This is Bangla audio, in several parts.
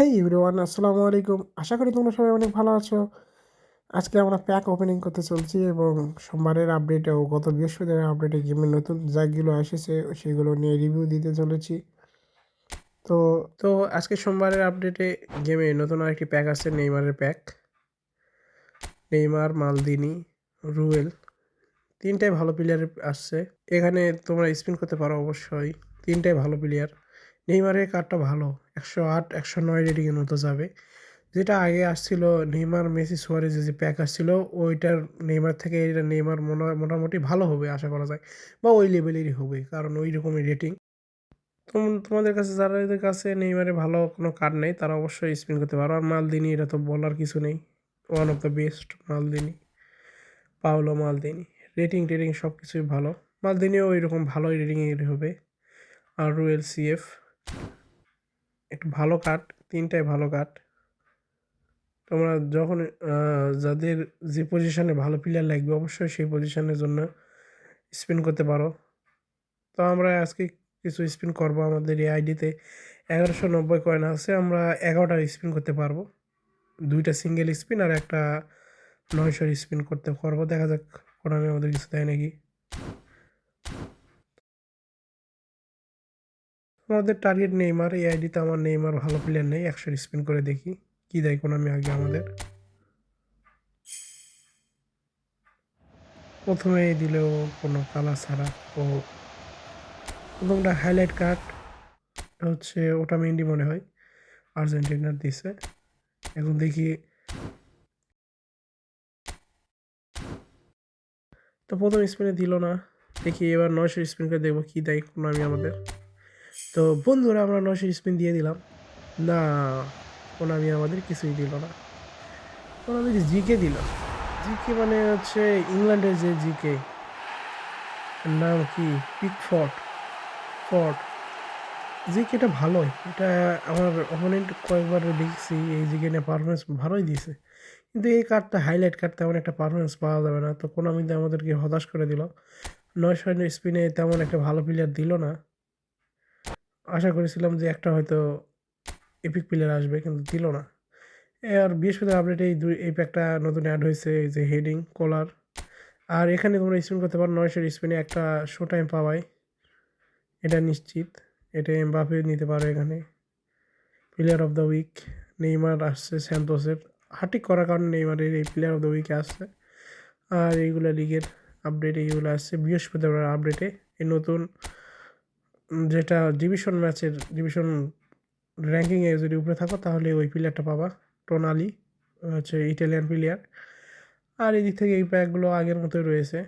হেই এভরিওয়ান আসসালামু আলাইকুম। আশা করি তোমরা সবাই অনেক ভালো আছো। আজকে আমরা প্যাক ওপেনিং করতে চলছি এবং সোমবারের আপডেটে ও গত বৃহস্পতিবার আপডেটে গেমের নতুন জায়গাগুলো এসেছে, সেগুলো নিয়ে রিভিউ দিতে চলেছি। তো তো আজকে সোমবারের আপডেটে গেমে নতুন আরেকটি প্যাক আছে, নেইমারের প্যাক নেইমার, মালদিনি, রুয়েল, তিনটাই ভালো প্লেয়ার আসছে। এখানে তোমরা স্পিন করতে পারো অবশ্যই, তিনটাই ভালো প্লেয়ার নেইমারের কার্ডটা ভালো। একশো আট, একশো নয় রেটিংয়ের মতো যাবে। যেটা আগে আসছিল নেইমার, মেসি, সুয়ারেজ যে প্যাক আসছিল, ওইটার নেইমার থেকে এটা নেইমার মোটামুটি ভালো হবে আশা করা যায়। বা ওই লেভেলেরই হবে, কারণ ওই রকমই রেটিং তোমাদের কাছে যাদের কাছে নেইমারে ভালো কোনো কার্ড নেই, তারা অবশ্যই স্পিন করতে পারো। আর মালদিনি, এটা তো বলার কিছু নেই। One of the best Maldini. Paolo Maldini. Rating টেটিং সব কিছুই ভালো। মালদিনিও ওই রকম ভালোই রেটিংয়ের হবে। আর রুয়েল সিএফ একটু ভালো কাট তিনটাই ভালো কাট তোমরা যখন যাদের যে পজিশনে ভালো প্লেয়ার লাগবে, অবশ্যই সেই পজিশনের জন্য স্পিন করতে পারো। তো আমরা আজকে কিছু স্পিন করব আমাদের এই আইডিতে এগারোশো নব্বই কয়েন আছে, আমরা এগারোটা স্পিন করতে পারব। দুইটা সিঙ্গেল স্পিন আর একটা নয়শোর স্পিন করতে পারব। দেখা যাক আমি আমাদের কিছু দেয় নাকি। আমাদের টার্গেট নেইমার এই আইডিতে আমার নেইমার ভালো প্লেয়ার নেই, একশো স্পিন করে দেখি, কি দেয় কোন আমি আগে আমাদের। প্রথমে দিলেও কোনো কালার ছাড়া ও প্রথমটা হাইলাইট কার্ড হচ্ছে ওটা মেন্ডি মনে হয়, আর্জেন্টিনার দিছে। এখন দেখি। তো প্রথম স্পিনে দিল না, দেখি এবার নয়শো স্পিন করে দেখব কী দেয় কোনো আমি আমাদের। তো বন্ধুরা, আমরা নশো স্পিন দিয়ে দিলাম। না আমি আমাদের কিছুই দিল না। আমি জিকে দিল। জিকে মানে হচ্ছে ইংল্যান্ডের যে জিকে। নাম কি? পিক ফর্ট ফর্ট জিকেটা ভালোই। এটা আমার অপোনেন্ট কয়েকবার দেখছি, এই জিকে নিয়ে পারফরমেন্স ভালোই দিয়েছে কিন্তু এই কার্ডটা হাইলাইট কার্ড তেমন একটা পারফরমেন্স পাওয়া যাবে না। তো কোনো আমি আমাদেরকে হতাশ করে দিল। নয়শো স্পিনে তেমন একটা ভালো প্লেয়ার দিল না। আশা করেছিলাম যে একটা হয়তো এপিক প্লেয়ার আসবে, কিন্তু দিল না। আর বৃহস্পতি আপডেটে এই দুই, এই প্যাকটা নতুন অ্যাড হয়েছে, এই যে হেডিং কলার আর এখানে তোমরা স্পিন করতে পারো নয়শোর স্পিনে একটা শো টাইম পাওয়াই এটা নিশ্চিত, এটা এমবাপে নিতে পারো এখানে। Player of the week Neymar আসছে স্যান্তোসের হাটিক করার কারণে নেইমারের এই প্লেয়ার অফ দ্য উইকে আসছে। আর এইগুলো লিগের আপডেট এইগুলো আসছে বৃহস্পতিবার আপডেটে এই নতুন যেটা ডিভিশন ম্যাচের ডিভিশন র্যাঙ্কিংয়ে যদি উপরে থাকো, তাহলে ওই প্লেয়ারটা পাবা। টোনালি হচ্ছে ইটালিয়ান প্লেয়ার আর এদিক থেকে এই প্যাকগুলো আগের মতোই রয়েছে।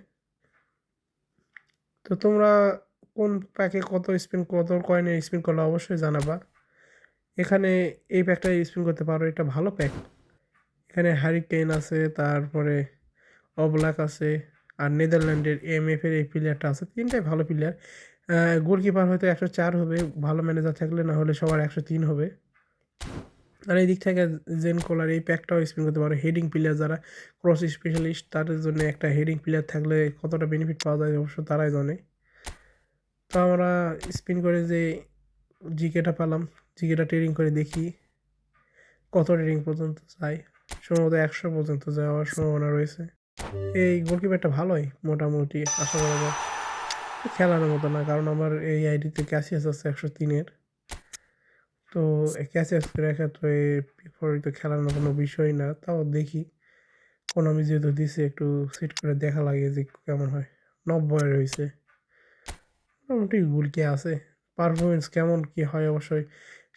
তো তোমরা কোন প্যাকে কত স্পিন কত কয়েনে স্পিন করলে অবশ্যই জানাবা। এখানে এই প্যাকটা স্পিন করতে পারো, এটা ভালো প্যাক এখানে হ্যারিকেন আছে, তারপরে অবলাক আছে, আর নেদারল্যান্ডের এম এফের এই প্লেয়ারটা আছে, তিনটাই ভালো প্লেয়ার গোলকিপার হয়তো একশো চার হবে, ভালো ম্যানেজার থাকলে না হলে সবার একশো তিন হবে। আর এই দিক থেকে জেন কোলার এই প্যাকটাও স্পিন করতে পারে। হেডিং প্লেয়ার যারা ক্রস স্পেশালিস্ট তাদের জন্য একটা হেডিং প্লেয়ার থাকলে কতটা বেনিফিট পাওয়া যায় অবশ্য তারাই জানে। তো আমরা স্পিন করে যে জিকেটা পেলাম জিকেটা ট্রেডিং করে দেখি কত ট্রেডিং পর্যন্ত যায়। সম্ভবত একশো পর্যন্ত যাওয়ার সম্ভাবনা রয়েছে। এই গোলকিপারটা ভালোই, মোটামুটি, আশা করা যায়। খেলানোর মতো না, কারণ আমার এই আইডিতে ক্যাসিয়াস আছে একশো তিনের। তো ক্যাসিয়াস রেখা তো এই তো খেলানোর কোনো বিষয় না, তাও দেখি। কোন আমি যেহেতু দিছি, একটু সেট করে দেখা লাগে যে কেমন হয়। নব্বই রয়েছে মোটামুটি গুলকে আছে। পারফরমেন্স কেমন কি হয় অবশ্যই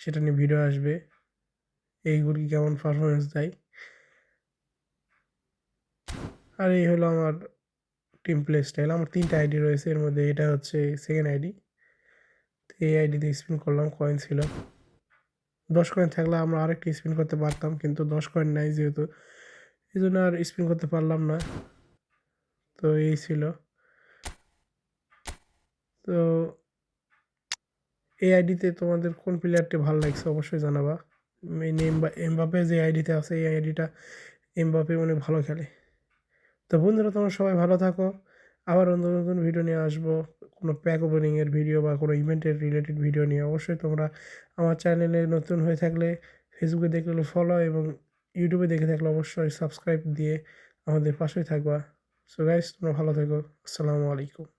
সেটা নিয়ে ভিডিও আসবে। এই গুলকি কেমন পারফরমেন্স দেয়। আর এই হলো আমার টিম প্লে স্টাইল আমার তিনটা আইডি রয়েছে, এর মধ্যে এটা হচ্ছে সেকেন্ড আইডি তো এই আইডিতে স্পিন করলাম কয়েন ছিল। দশ কয়েন থাকলে আমরা আরেকটি স্পিন করতে পারতাম, কিন্তু দশ কয়েন নাই যেহেতু, এই জন্য আর স্পিন করতে পারলাম না। তো এই ছিল। তো এই আইডিতে তোমাদের কোন প্লেয়ারটি ভালো লাগছে অবশ্যই জানাবা। এমবাপে যে আইডিতে আছে, এই আইডিটা এমবাপে অনেক ভালো খেলে। তো বন্ধুরা, তোমরা সবাই ভালো থাকো। আবার অন্য নতুন ভিডিও নিয়ে আসব। কোনো প্যাক ওপেনিংয়ের ভিডিও বা কোনো ইভেন্টের রিলেটেড ভিডিও নিয়ে। অবশ্যই তোমরা আমার চ্যানেলে নতুন হয়ে থাকলে ফেসবুকে দেখলে ফলো এবং ইউটিউবে দেখে থাকলে অবশ্যই সাবস্ক্রাইব দিয়ে আমাদের পাশেই থাকবা। সো গাইস তোমরা ভালো থেকো। আসসালামু আলাইকুম।